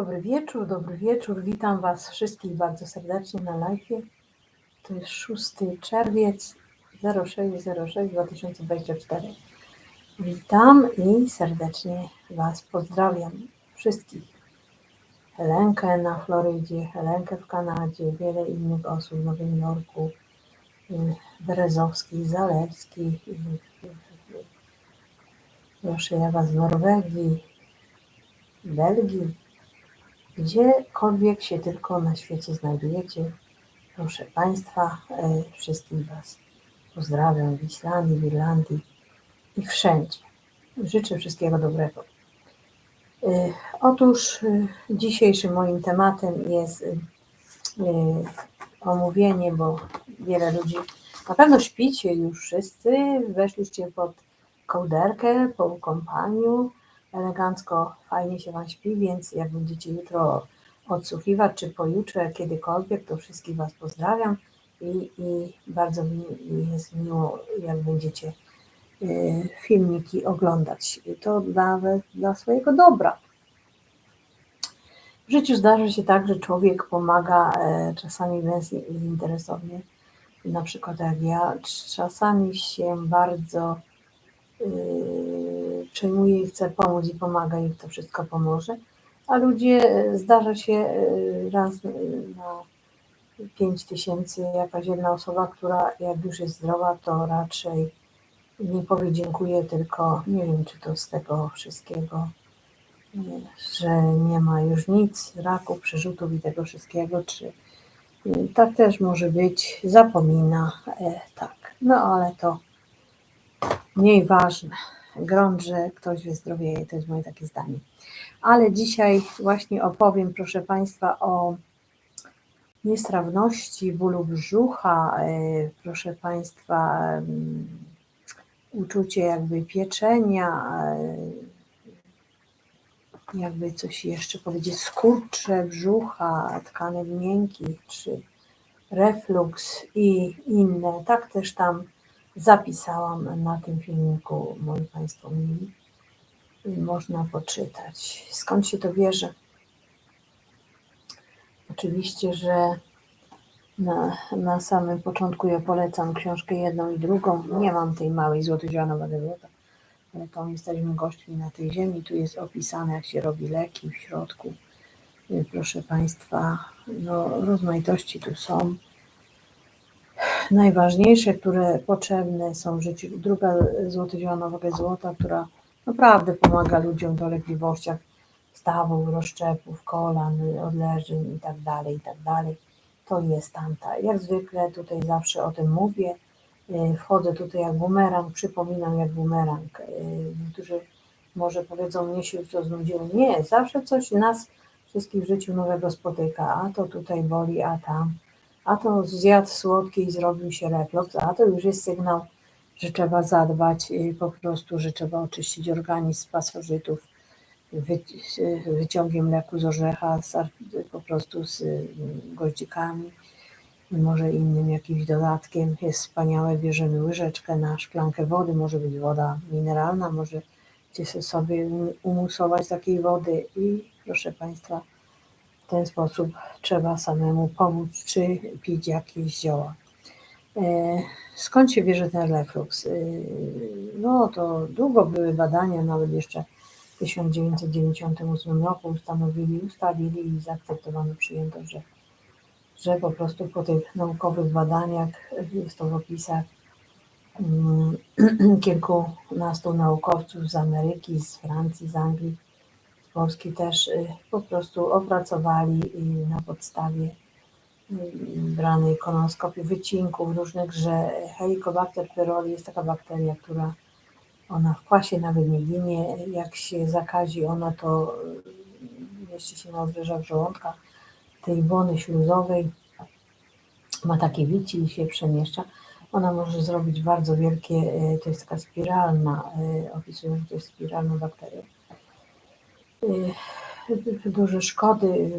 Dobry wieczór, dobry wieczór. Witam Was wszystkich bardzo serdecznie na live. To jest 6 czerwiec 0606 2024. Witam i serdecznie Was pozdrawiam. Wszystkich. Helenkę na Florydzie, Helenkę w Kanadzie, wiele innych osób w Nowym Jorku, proszę ja Was z Norwegii, Belgii, gdziekolwiek się tylko na świecie znajdujecie. Proszę Państwa, e, wszystkich Was pozdrawiam w Islandii, w Irlandii i wszędzie. Życzę wszystkiego dobrego. E, Otóż e, dzisiejszym moim tematem jest omówienie, bo wiele ludzi, na pewno śpicie już wszyscy, weszliście pod kołderkę po kąpaniu, elegancko, fajnie się Wam śpi, więc jak będziecie jutro odsłuchiwać, czy pojutrze, kiedykolwiek, to wszystkich Was pozdrawiam i, i bardzo mi jest miło, jak będziecie y, filmiki oglądać. To nawet dla swojego dobra. W życiu zdarza się tak, że człowiek pomaga e, czasami bezinteresownie, na przykład jak ja, czasami się bardzo Yy, przejmuje i chce pomóc i pomaga i to wszystko pomoże. A ludzie, e, zdarza się e, raz e, na 5 tysięcy jakaś jedna osoba, która jak już jest zdrowa, to raczej nie powie dziękuję, tylko nie wiem, czy to z tego wszystkiego, że nie ma już nic, raków, przerzutów i tego wszystkiego, czy tak też może być, zapomina, tak. No ale to mniej ważne. Grunt, że ktoś wyzdrowieje, to jest moje takie zdanie. Ale dzisiaj właśnie opowiem, proszę Państwa, o niestrawności, bólu brzucha, e, proszę Państwa, mm, uczucie jakby pieczenia, e, jakby coś jeszcze powiedzieć, skurcze brzucha, tkanek miękkich, czy refluks i inne. Tak też tam zapisałam na tym filmiku, moi Państwo mili. Można poczytać. Skąd się to bierze? Oczywiście, że na, na samym początku ja polecam książkę jedną i drugą. Nie mam tej małej złotozianowej złota, ale to jesteśmy gośćmi na tej ziemi. Tu jest opisane, jak się robi leki w środku. Proszę Państwa, no, rozmaitości tu są najważniejsze, które potrzebne są w życiu. Druga złotozielona waga złota, która naprawdę pomaga ludziom w dolegliwościach stawów, rozszczepów, kolan, odleżeń i tak dalej, i tak dalej. To jest tamta. Jak zwykle tutaj zawsze o tym mówię. E, wchodzę tutaj jak bumerang, przypominam jak bumerang. E, niektórzy może powiedzą, mnie się już to znudziło. Nie, zawsze coś nas wszystkich w życiu nowego spotyka, a to tutaj boli, a tam a to zjadł słodki i zrobił się reflux, a to już jest sygnał, że trzeba zadbać po prostu, że trzeba oczyścić organizm z pasożytów wyciągiem leku z orzecha, po prostu z goździkami, może innym jakimś dodatkiem. Jest wspaniałe, bierzemy łyżeczkę na szklankę wody, może być woda mineralna, możecie sobie umusować takiej wody i proszę Państwa, w ten sposób trzeba samemu pomóc, czy pić jakieś zioła. E, skąd się bierze ten reflux? E, no to długo były badania, nawet jeszcze w 1998 roku ustanowili, ustalili i zaakceptowano, przyjęto, że, że po prostu po tych naukowych badaniach, w opisach mm, kilkunastu naukowców z Ameryki, z Francji, z Anglii, Polski też y, po prostu opracowali na podstawie y, branej kolonoskopii wycinków różnych, że Helicobacter pylori jest taka bakteria, która ona w kwasie nawet nie ginie. Jak się zakazi ona, to y, mieści się na obrzeżach żołądka tej błony śluzowej. Ma takie wici i się przemieszcza. Ona może zrobić bardzo wielkie, to jest taka spiralna, opisują, że to jest spiralna bakteria Y, duże szkody,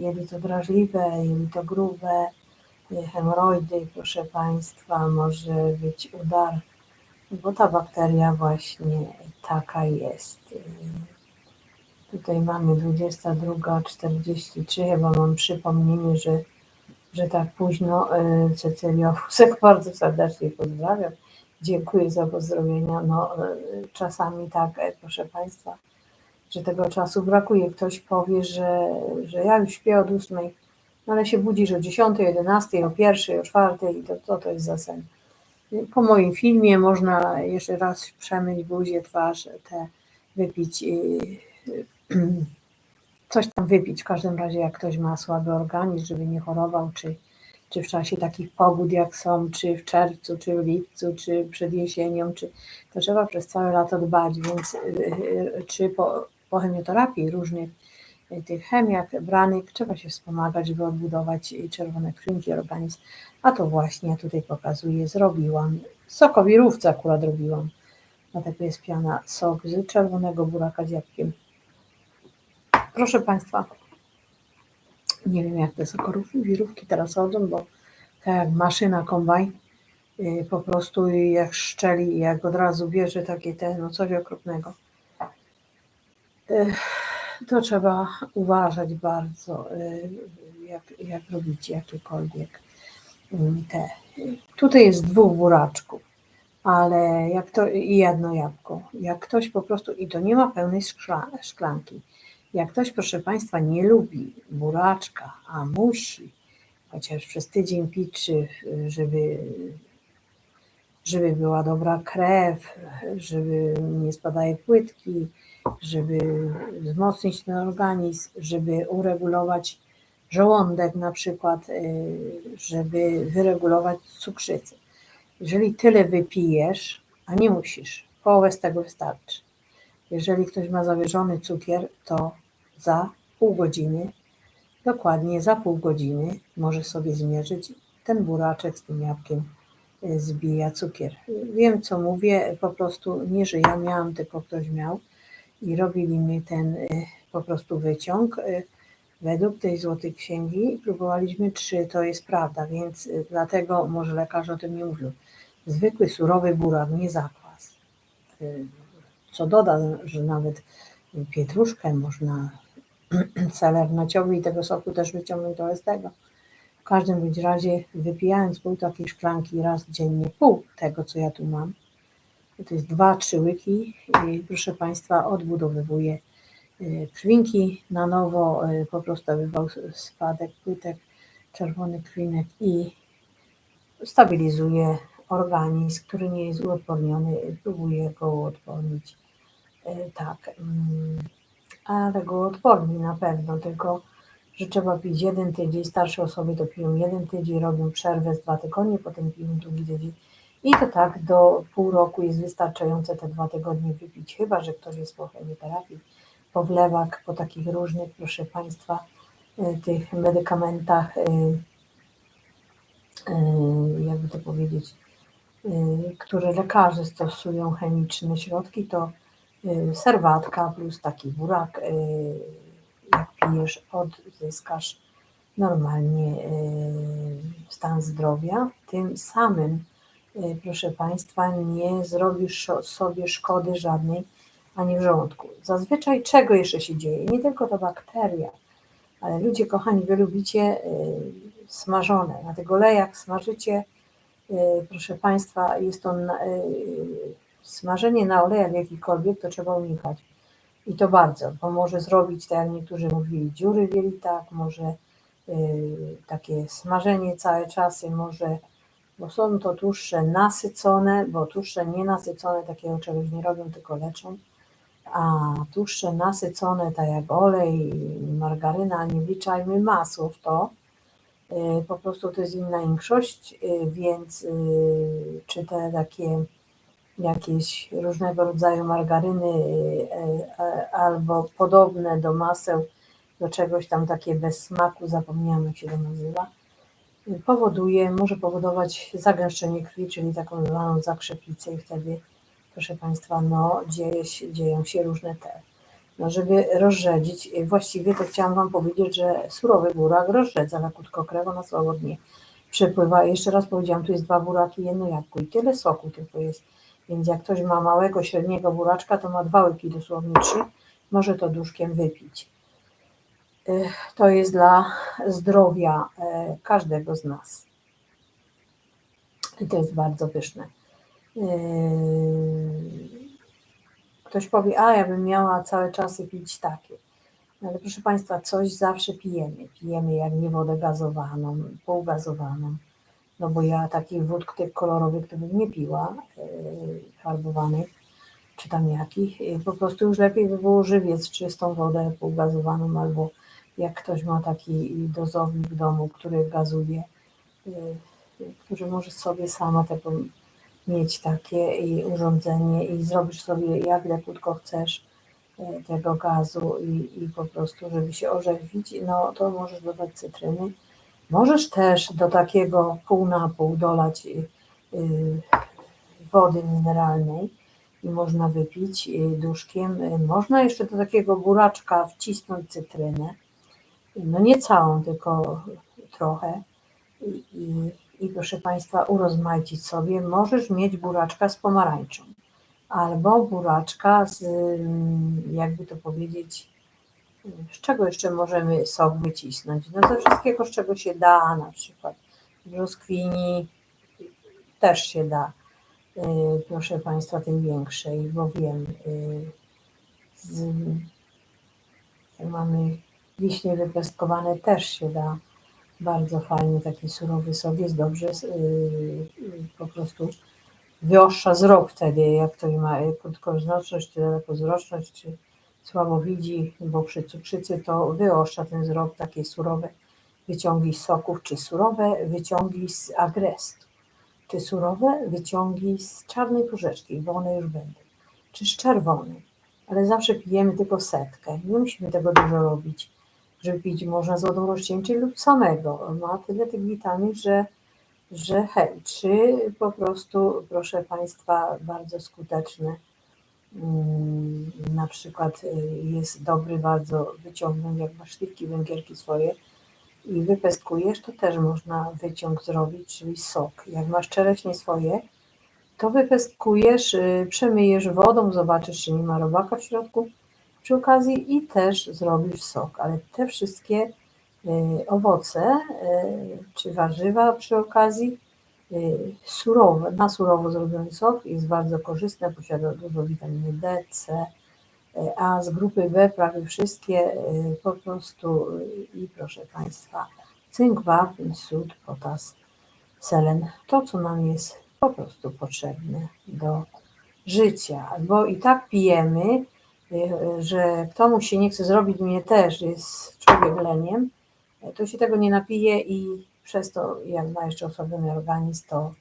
jelito wrażliwe, jelito grube, y, hemoroidy, proszę Państwa, może być udar, bo ta bakteria właśnie taka jest. Y, Tutaj mamy 22.43, chyba mam przypomnienie, że, że tak późno. Cecylia Fusek bardzo serdecznie pozdrawiam. Dziękuję za pozdrowienia. No, czasami tak, proszę Państwa, że tego czasu brakuje. Ktoś powie, że, że ja już śpię od 8, no ale się budzisz o 10, 11, o 1, o 4 i to, to, to jest za sen. Po moim filmie można jeszcze raz przemyć buzię, twarz, te wypić, coś tam wypić. W każdym razie, jak ktoś ma słaby organizm, żeby nie chorował, czy, czy w czasie takich pogód, jak są, czy w czerwcu, czy w lipcu, czy przed jesienią, czy to trzeba przez całe lato dbać, więc czy po, po chemioterapii różnych tych chemiach branych trzeba się wspomagać, żeby odbudować czerwone krwinki organizm. A to właśnie ja tutaj pokazuję, zrobiłam. Sokowirówce akurat robiłam. Dlatego jest piana sok z czerwonego buraka z jabłkiem. Proszę Państwa, nie wiem jak te sokorówki teraz chodzą, bo tak jak maszyna kombajn, yy, po prostu jak szczeli, jak od razu bierze takie te, no coś okropnego. To trzeba uważać bardzo, yy, jak, jak robicie jakiekolwiek te. Tutaj jest dwóch buraczków, ale jak to i jedno jabłko. Jak ktoś po prostu, i to nie ma pełnej szkla, szklanki. Jak ktoś, proszę Państwa, nie lubi buraczka, a musi, chociaż przez tydzień pić, żeby, żeby była dobra krew, żeby nie spadały płytki, żeby wzmocnić ten organizm, żeby uregulować żołądek na przykład, y, żeby wyregulować cukrzycę. Jeżeli tyle wypijesz, a nie musisz, połowę z tego wystarczy. Jeżeli ktoś ma zawyżony cukier, to za pół godziny, dokładnie za pół godziny może sobie zmierzyć ten buraczek z tym jabłkiem y, zbija cukier. Wiem, co mówię, po prostu nie, że ja miałam, tylko ktoś miał i robili mi ten y, po prostu wyciąg Według tej złotej księgi próbowaliśmy trzy, to jest prawda, więc y, dlatego może lekarz o tym nie mówił. Zwykły surowy burak, nie zakwas. Y, co doda, że nawet pietruszkę można celer naciowy i tego soku też wyciągnąć to z tego. W każdym bądź razie wypijając pół takiej szklanki raz dziennie, pół tego co ja tu mam, to jest dwa, trzy łyki proszę Państwa odbudowywuje krwinki na nowo, y, po prostu wywał spadek płytek czerwonych krwinek i stabilizuje organizm, który nie jest uodporniony, próbuje go uodpornić. Y, tak, mm, ale go odporni na pewno, tylko że trzeba pić jeden tydzień, starsze osoby to piją jeden tydzień, robią przerwę z dwa tygodnie, potem piją drugi tydzień i to tak do pół roku jest wystarczające te dwa tygodnie wypić, chyba że ktoś jest po chemioterapii po wlewach, po takich różnych, proszę Państwa, y, tych medykamentach, y, y, jakby to powiedzieć, które lekarze stosują chemiczne środki, to serwatka plus taki burak, jak pijesz, odzyskasz normalnie stan zdrowia. Tym samym, proszę Państwa, nie zrobisz sobie szkody żadnej ani w żołądku. Zazwyczaj czego jeszcze się dzieje? Nie tylko to bakteria, ale ludzie, kochani, wy lubicie y, smażone. Na tych olejach smażycie, y, proszę Państwa, jest to smażenie na olejach jakikolwiek, to trzeba unikać. I to bardzo, bo może zrobić, tak jak niektórzy mówili, dziury w jelitach, może takie smażenie całe czasy, może, bo są to tłuszcze nasycone, bo tłuszcze nienasycone takiego czegoś nie robią, tylko leczą. A tłuszcze nasycone, tak jak olej, margaryna, nie wliczajmy masło w to, y, po prostu to jest inna większość, y, więc y, czy te takie jakieś różnego rodzaju margaryny albo podobne do maseł, do czegoś tam takie bez smaku, zapomniałam jak się to nazywa, powoduje, może powodować zagęszczenie krwi, czyli taką zwaną zakrzeplicę i wtedy proszę Państwa, no dzieje się, dzieją się różne te. No, żeby rozrzedzić, właściwie to chciałam Wam powiedzieć, że surowy burak rozrzedza na krótkokrewo, na swobodnie przepływa. Jeszcze raz powiedziałam, tu jest dwa buraki, jedno jabłko i tyle soku tylko jest. Więc jak ktoś ma małego, średniego buraczka, to ma dwa łyki, dosłownie trzy może to duszkiem wypić. To jest dla zdrowia y, każdego z nas. I to jest bardzo pyszne. Yy, Ktoś powie, a ja bym miała całe czasy pić takie. Ale proszę Państwa, coś zawsze pijemy. Pijemy jak nie wodę gazowaną, półgazowaną. No bo ja takich wód tych kolorowych to bym nie piła, farbowanych, czy tam jakich. Po prostu już lepiej by było żywiec, czystą wodę półgazowaną, albo jak ktoś ma taki dozownik w domu, który gazuje, yy, który może sobie sama tego mieć takie i urządzenie i zrobisz sobie jak lekutko chcesz e, tego gazu i, i po prostu, żeby się orzeźwić, no to możesz dodać cytryny. Możesz też do takiego pół na pół dolać y, y, wody mineralnej i można wypić y, duszkiem. Y, Można jeszcze do takiego buraczka wcisnąć cytrynę. No nie całą, tylko trochę. I, i, proszę Państwa, urozmaicić sobie. Możesz mieć buraczka z pomarańczą albo buraczka z, ym, jakby to powiedzieć, z czego jeszcze możemy sok wycisnąć? No ze wszystkiego, z czego się da, na przykład brzoskwini też się da, yy, proszę Państwa, tej większej, bo wiem, yy, z, mamy wiśnie wypestkowane też się da bardzo fajnie, taki surowy sok jest dobrze, yy, po prostu wyostrza wzrok wtedy, jak ktoś ma krótkowzroczność, czy dalekowzroczność, czy słabo widzi, bo przy cukrzycy to wyostrza ten wzrok, takie surowe wyciągi z soków, czy surowe wyciągi z agrestu, czy surowe wyciągi z czarnej porzeczki, bo one już będą, czy z czerwonej, ale zawsze pijemy tylko setkę, nie musimy tego dużo robić, żeby pić można z wodą rozcieńczej lub samego, ma tyle tych witamin, że że hej, czy po prostu, proszę Państwa, bardzo skuteczny, mm, na przykład y, jest dobry bardzo wyciągnąć, jak masz śliwki węgierki swoje i wypestkujesz, to też można wyciąg zrobić, czyli sok. Jak masz czereśnie swoje, to wypestkujesz, y, przemyjesz wodą, zobaczysz, czy nie ma robaka w środku przy okazji i też zrobisz sok. Ale te wszystkie y, owoce y, czy warzywa przy okazji y, surowe, na surowo zrobiony sok jest bardzo korzystny, posiada dużo witaminy D, C, a z grupy B prawie wszystkie po prostu i proszę Państwa, cynk, wapń, sód, potas, selen, to co nam jest po prostu potrzebne do życia, bo i tak pijemy, y, że komu się nie chce zrobić, mnie też jest człowiek leniem, to się tego nie napije i przez to, jak ma jeszcze osłabiony organizm, to,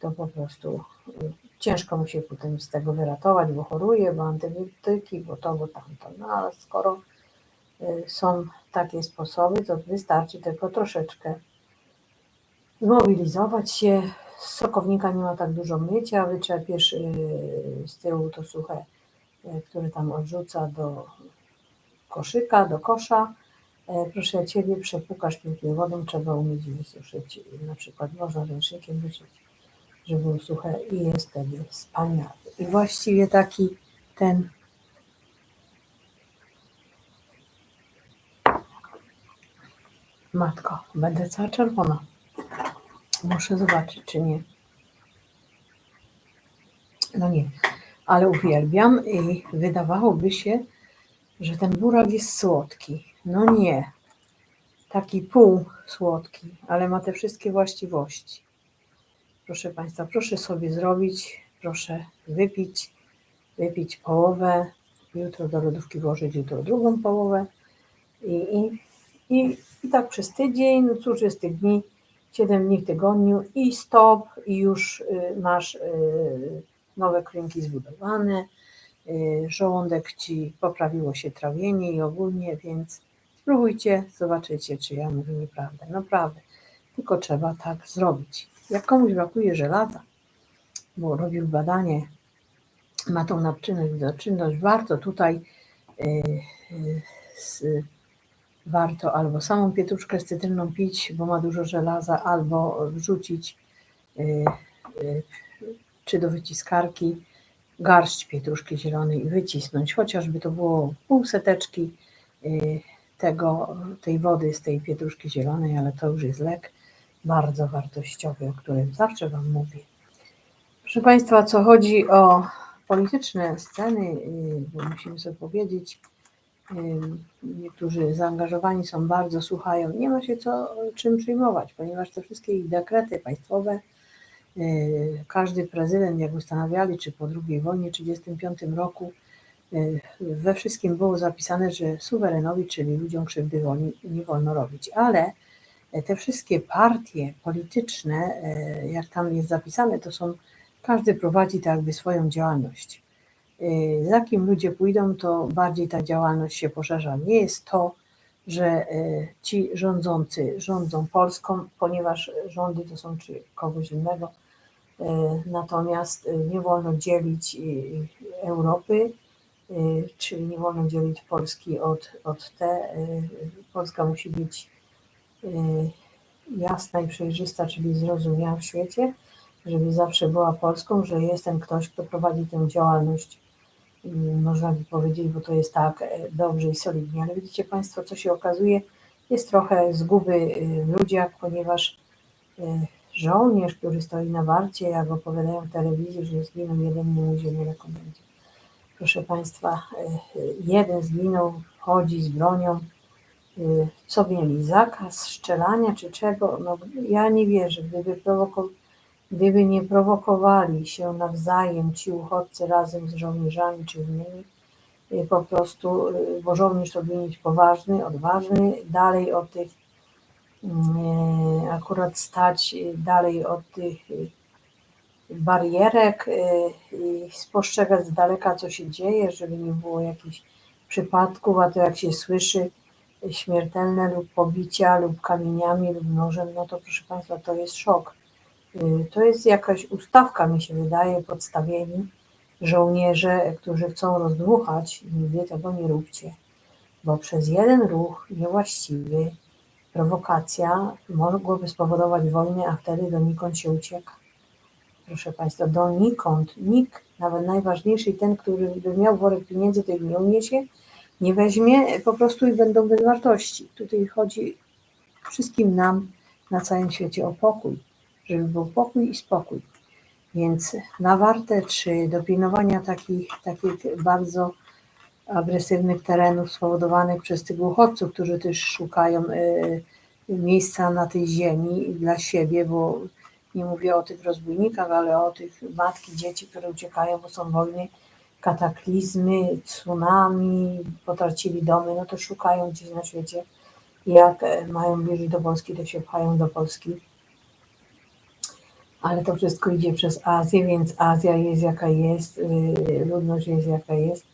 to po prostu y, ciężko mu się potem z tego wyratować, bo choruje, bo antybiotyki, bo to, bo tamto. No ale skoro y, są takie sposoby, to wystarczy tylko troszeczkę zmobilizować się. Z sokownika nie ma tak dużo mycia, wyczerpiesz z tyłu to suche, y, które tam odrzuca do koszyka, do kosza. E, Proszę Ciebie, przepukasz pięknie wodą, trzeba umieć wysuszyć. Na przykład można ręcznikiem wyszyć, żeby było suche i jest wtedy wspaniały. I właściwie taki ten Matko, będę cała czerwona. Muszę zobaczyć, czy nie. No nie, ale uwielbiam i wydawałoby się, że ten burak jest słodki. No nie, taki pół słodki, ale ma te wszystkie właściwości. Proszę Państwa, proszę sobie zrobić, proszę wypić, wypić połowę, jutro do lodówki włożyć jutro drugą połowę i, i, i, i tak przez tydzień, no cóż jest tych dni, 7 dni w tygodniu i stop i już y, masz y, nowe kręgi zbudowane, y, żołądek Ci poprawiło się trawienie i ogólnie, więc spróbujcie, zobaczycie, czy ja mówię nieprawdę. Naprawdę, tylko trzeba tak zrobić. Jak komuś brakuje żelaza, bo robił badanie, ma tą napczynność, widoczynność, warto tutaj y, y, warto albo samą pietruszkę z cytryną pić, bo ma dużo żelaza, albo wrzucić czy do wyciskarki garść pietruszki zielonej i wycisnąć, chociażby to było pół seteczki y, tego, tej wody z tej pietruszki zielonej, ale to już jest lek bardzo wartościowy, o którym zawsze Wam mówię. Proszę Państwa, co chodzi o polityczne sceny, y, bo musimy sobie powiedzieć, y, niektórzy zaangażowani są bardzo, słuchają, nie ma się co czym przyjmować, ponieważ te wszystkie dekrety państwowe, każdy prezydent, jak ustanawiali, czy po II wojnie, 1935 roku, we wszystkim było zapisane, że suwerenowi, czyli ludziom krzywdy nie wolno robić, ale te wszystkie partie polityczne, jak tam jest zapisane, to są każdy prowadzi tak jakby swoją działalność. Za kim ludzie pójdą, to bardziej ta działalność się poszerza. Nie jest to, że ci rządzący rządzą Polską, ponieważ rządy to są czy kogoś innego. Y, natomiast nie wolno dzielić Europy, czyli nie wolno dzielić Polski od, od te. Polska musi być jasna i przejrzysta, czyli zrozumiała w świecie żeby zawsze była Polską, że jestem ktoś, kto prowadzi tę działalność, można by powiedzieć, bo to jest tak e, dobrze i solidnie, ale widzicie Państwo, co się okazuje, jest trochę zguby w ludziach, ponieważ żołnierz, który stoi na warcie, jak opowiadają w telewizji, że zginął jeden, nie ziemię rekomendzie. Proszę Państwa, y, jeden zginął, chodzi z bronią, co mieli, zakaz strzelania czy czego, no ja nie wierzę, gdyby prowokował Gdyby nie prowokowali się nawzajem ci uchodźcy razem z żołnierzami czy innymi, y, po prostu, bo żołnierz to powinien być poważny, odważny, dalej od tych, akurat stać dalej od tych barierek i spostrzegać z daleka, co się dzieje, żeby nie było jakichś przypadków, a to jak się słyszy śmiertelne lub pobicia lub kamieniami lub nożem, no to proszę Państwa, to jest szok. Y, to jest jakaś ustawka, mi się wydaje, podstawieni żołnierze, którzy chcą rozdmuchać, mówię tego nie róbcie, bo przez jeden ruch niewłaściwy, prowokacja mogłoby spowodować wojnę, a wtedy donikąd się ucieka. Proszę Państwa, donikąd nikt, nawet najważniejszy ten, który by miał worek pieniędzy, tej nie uniesie, nie weźmie po prostu i będą bez wartości. Tutaj chodzi wszystkim nam na całym świecie o pokój żeby był pokój i spokój. Więc na warte czy dopilnowania takich, takich bardzo agresywnych terenów spowodowanych przez tych uchodźców, którzy też szukają y, miejsca na tej ziemi dla siebie, bo nie mówię o tych rozbójnikach, ale o tych matki, dzieci, które uciekają, bo są wojny, kataklizmy, tsunami, potracili domy, no to szukają gdzieś na świecie. Jak mają bliżej do Polski, to się pchają do Polski. Ale to wszystko idzie przez Azję, więc Azja jest jaka jest, y, ludność jest jaka jest,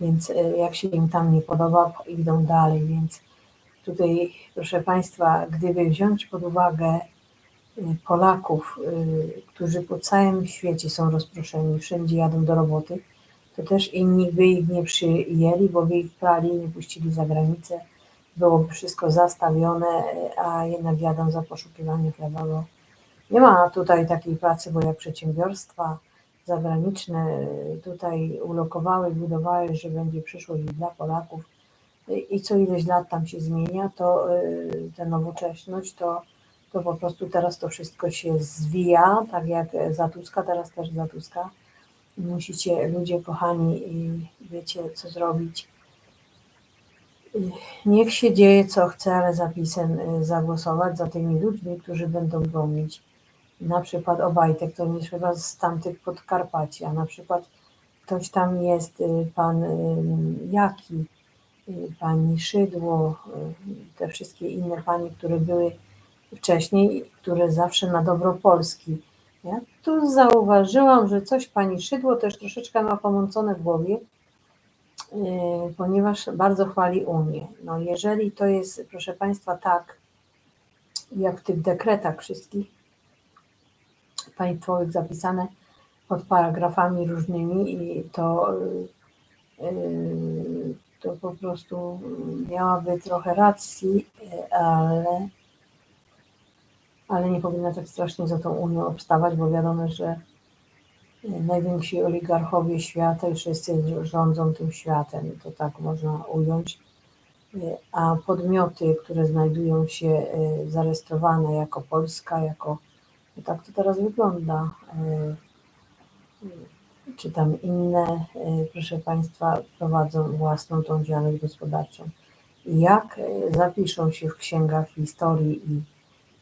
więc y, jak się im tam nie podoba, idą dalej, więc tutaj, proszę Państwa, gdyby wziąć pod uwagę y, Polaków, którzy po całym świecie są rozproszeni, wszędzie jadą do roboty, to też inni by ich nie przyjęli, bo by ich prali, nie puścili za granicę, byłoby wszystko zastawione, a jednak jadą za poszukiwanie chleba, bo nie ma tutaj takiej pracy, bo jak przedsiębiorstwa zagraniczne tutaj ulokowały, budowały, że będzie przyszłość dla Polaków i co ileś lat tam się zmienia, to y, ta nowoczesność, to, to po prostu teraz to wszystko się zwija, tak jak za Tuska, teraz też za Tuska. Musicie, ludzie kochani, wiecie co zrobić. Niech się dzieje co chce, ale zapisem y, zagłosować za tymi ludźmi, którzy będą bronić na przykład Obajtek, to nie chyba z tamtych Podkarpaci, a na przykład ktoś tam jest, y, pan y, Jaki, y, pani Szydło, te wszystkie inne pani, które były wcześniej, które zawsze na dobro Polski. Ja tu zauważyłam, że coś pani Szydło też troszeczkę ma pomącone w głowie, ponieważ bardzo chwali Unię. No jeżeli to jest, proszę Państwa, tak, jak w tych dekretach wszystkich, państwowych zapisane pod paragrafami różnymi i to, y, to po prostu miałaby trochę racji, ale, ale nie powinna tak strasznie za tą Unią obstawać, bo wiadomo, że najwięksi oligarchowie świata i wszyscy rządzą tym światem, to tak można ująć. A podmioty, które znajdują się zarejestrowane jako Polska, jako no tak to teraz wygląda, e, czy tam inne, e, proszę Państwa, prowadzą własną tą działalność gospodarczą. I jak zapiszą się w księgach historii i,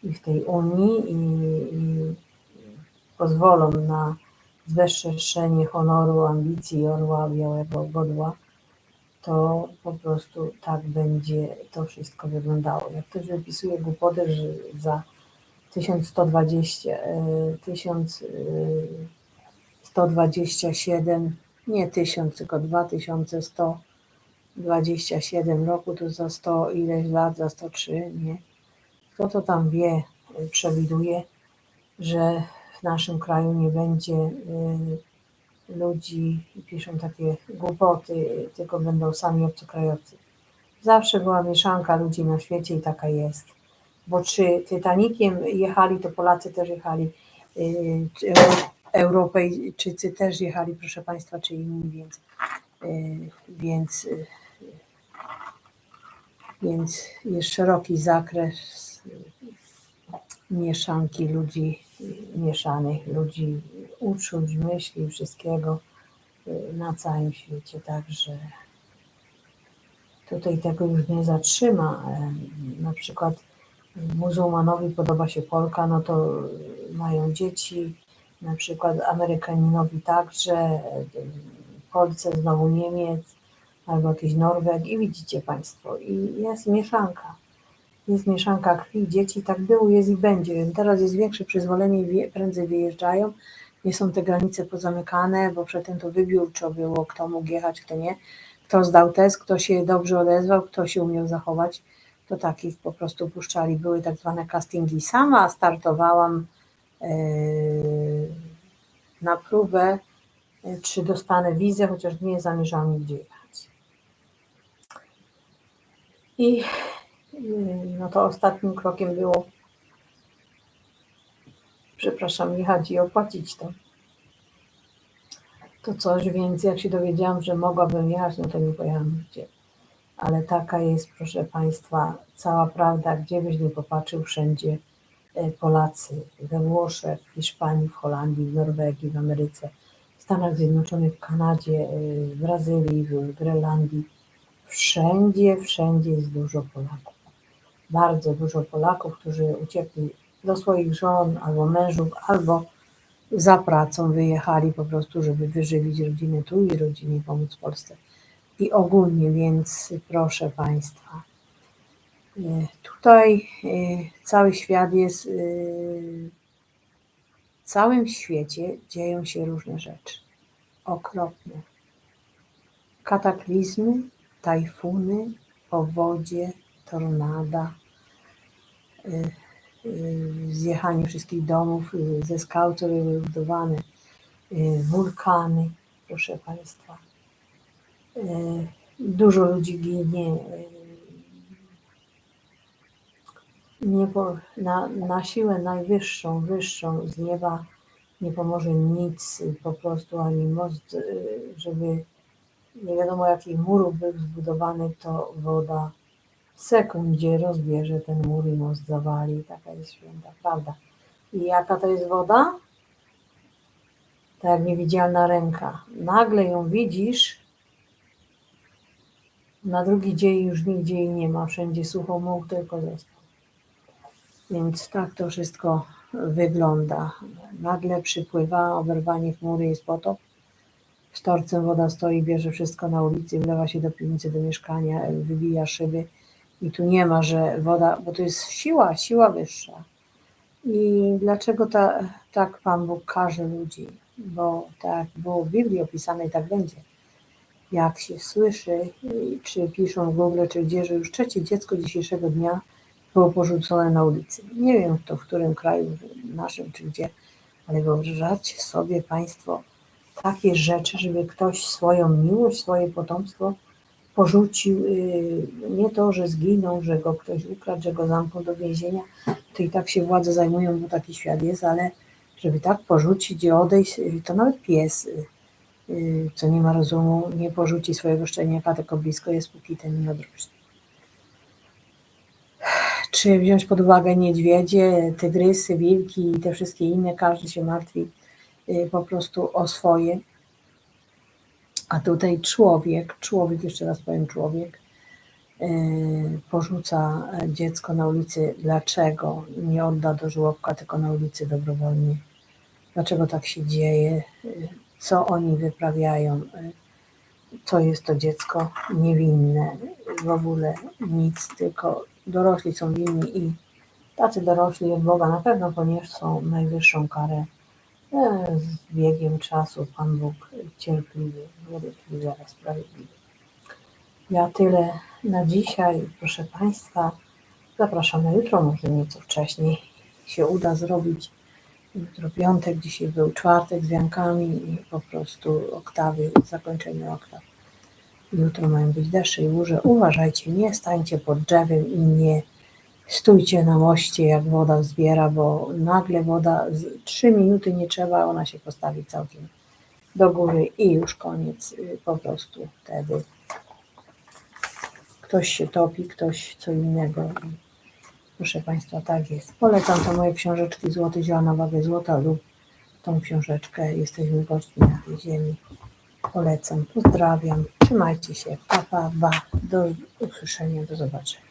i w tej Unii i, i pozwolą na zbezczeszczenie honoru, ambicji orła białego godła, to po prostu tak będzie to wszystko wyglądało. Jak ktoś wypisuje głupoty, że za 1120, 1127, nie 1000, tylko 2127 roku, to za 100 ileś lat, za 103, nie? Kto to tam wie, przewiduje, że w naszym kraju nie będzie ludzi, piszą takie głupoty, tylko będą sami obcokrajowcy. Zawsze była mieszanka ludzi na świecie i taka jest. Bo czy Titanikiem jechali, to Polacy też jechali, y, Europejczycy też jechali, proszę Państwa, czy inni, więc, y, więc, więc jest szeroki zakres mieszanki ludzi, mieszanych ludzi, uczuć, myśli, wszystkiego y, na całym świecie. Także tutaj tego już nie zatrzyma. Na przykład muzułmanowi podoba się Polka, no to mają dzieci, na przykład Amerykaninowi także, Polce znowu Niemiec, albo jakiś Norweg i widzicie Państwo, i jest mieszanka jest mieszanka krwi, dzieci, tak było, jest i będzie. Teraz jest większe przyzwolenie prędzej wyjeżdżają. Nie są te granice pozamykane, bo przedtem to wybiórczo było, kto mógł jechać, kto nie. Kto zdał test, kto się dobrze odezwał, kto się umiał zachować, to takich po prostu puszczali. Były tak zwane castingi. Sama startowałam yy, na próbę, yy, czy dostanę wizę, chociaż nie zamierzałam nigdzie jechać. I no to ostatnim krokiem było, przepraszam, jechać i opłacić to. To coś, więc jak się dowiedziałam, że mogłabym jechać, no to nie pojechałam gdzie. Ale taka jest, proszę Państwa, cała prawda, gdzie byś nie popatrzył, wszędzie e, Polacy, we Włoszech, w Hiszpanii, w Holandii, w Norwegii, w Ameryce, w Stanach Zjednoczonych, w Kanadzie, e, w Brazylii, w Grenlandii. Wszędzie, wszędzie jest dużo Polaków bardzo dużo Polaków, którzy uciekli do swoich żon albo mężów, albo za pracą wyjechali po prostu, żeby wyżywić rodzinę tu i rodzinie pomóc Polsce. I ogólnie, więc proszę Państwa, e, tutaj e, cały świat jest, e, w całym świecie dzieją się różne rzeczy. Okropne. Kataklizmy, tajfuny, powodzie, tornada, zjechanie wszystkich domów, ze skał, które były budowane, wulkany, proszę Państwa. Dużo ludzi ginie. Nie po, na, na siłę najwyższą, wyższą z nieba nie pomoże nic, po prostu ani most, żeby nie wiadomo jakich murów był zbudowany, to woda w sekundzie rozbierze ten mur i most zawali. Taka jest święta prawda. I jaka to jest woda? Tak jak niewidzialna ręka. Nagle ją widzisz, na drugi dzień już nigdzie jej nie ma, wszędzie sucho mógł tylko został. Więc tak to wszystko wygląda. Nagle przypływa, oberwanie chmury jest potop. Sztorcem woda stoi, bierze wszystko na ulicy, wlewa się do piwnicy, do mieszkania, wybija szyby i tu nie ma, że woda, bo to jest siła, siła wyższa. I dlaczego ta, tak Pan Bóg każe ludzi? Bo tak było w Biblii opisane i tak będzie. Jak się słyszy, czy piszą w Google, czy gdzie, że już trzecie dziecko dzisiejszego dnia było porzucone na ulicy. Nie wiem to w którym kraju, naszym czy gdzie, ale wyobraźcie sobie Państwo takie rzeczy, żeby ktoś swoją miłość, swoje potomstwo porzucił y, nie to, że zginął, że go ktoś ukradł, że go zamknął do więzienia, to i tak się władze zajmują, bo taki świat jest, ale żeby tak porzucić i odejść, y, to nawet pies, y, co nie ma rozumu, nie porzuci swojego szczeniaka, tylko blisko jest, póki ten nie odrośnie. Czy wziąć pod uwagę niedźwiedzie, tygrysy, wilki i te wszystkie inne, każdy się martwi y, po prostu o swoje. A tutaj człowiek, człowiek, jeszcze raz powiem człowiek, y, porzuca dziecko na ulicy. Dlaczego nie odda do żłobka, tylko na ulicy dobrowolnie? Dlaczego tak się dzieje? Co oni wyprawiają? To jest to dziecko niewinne, w ogóle nic, tylko dorośli są winni i tacy dorośli od Boga na pewno poniosą najwyższą karę. E, Z biegiem czasu Pan Bóg cierpliwy, wierliwy, ale sprawiedliwy. Ja tyle na dzisiaj, proszę Państwa. Zapraszam na jutro, może nieco wcześniej się uda zrobić. Jutro piątek, dzisiaj był czwartek z wiankami i po prostu oktawy, zakończenie oktaw. Jutro mają być deszcze i burze. Uważajcie, nie stańcie pod drzewem i nie stójcie na moście, jak woda zbiera, bo nagle woda, 3 minuty nie trzeba, ona się postawi całkiem do góry i już koniec. Y, Po prostu wtedy ktoś się topi, ktoś co innego. Proszę Państwa, tak jest. Polecam to moje książeczki Złoty Zioła na wagę złota lub tą książeczkę Jesteśmy gośćmi na tej ziemi. Polecam, pozdrawiam, trzymajcie się, pa, pa, ba, do usłyszenia, do zobaczenia.